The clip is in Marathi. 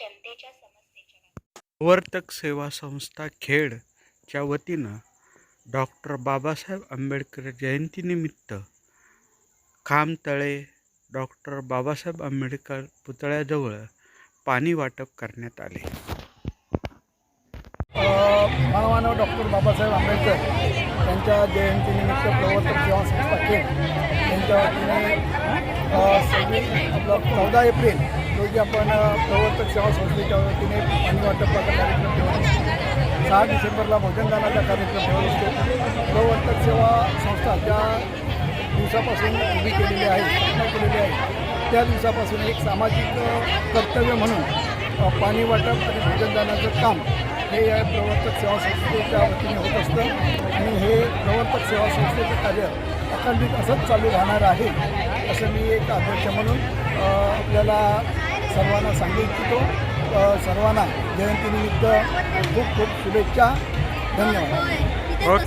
जनतेच्या समस्येच्या वर्तक सेवा संस्था खेडच्या वतीनं डॉक्टर बाबासाहेब आंबेडकर जयंतीनिमित्त खामतळे डॉक्टर बाबासाहेब आंबेडकर पुतळ्याजवळ पाणी वाटप करण्यात आले. मानवानं डॉक्टर बाबासाहेब आंबेडकर. यांच्या जयंतीनिमित्त प्रवर्तक सेवा संस्था खेड. यांच्या वतीने आपलं चौदा एप्रिल रोजी आपण प्रवर्तक सेवा संस्थेच्या वतीने पाणी वाटपाचा कार्यक्रम ठेवत असतो सहा डिसेंबरला भोजनदानाचा कार्यक्रम ठेवत असतो. प्रवर्तक सेवा संस्था ज्या दिवसापासून उभी केलेली आहे स्थापना केलेली आहे. त्या दिवसापासून एक सामाजिक कर्तव्य म्हणून पाणी वाटप आणि भोजनदानाचं काम हे या प्रवर्तक सेवा संस्थेच्या वतीने होत असतं. सेवा संस्थेचं कार्य अखंडित असंच चालू राहणार आहे असं मी एक अध्यक्ष म्हणून आपल्याला सर्वांना सांगू इच्छितो. सर्वांना जयंतीनिमित्त खूप खूप शुभेच्छा. धन्यवाद. ओके.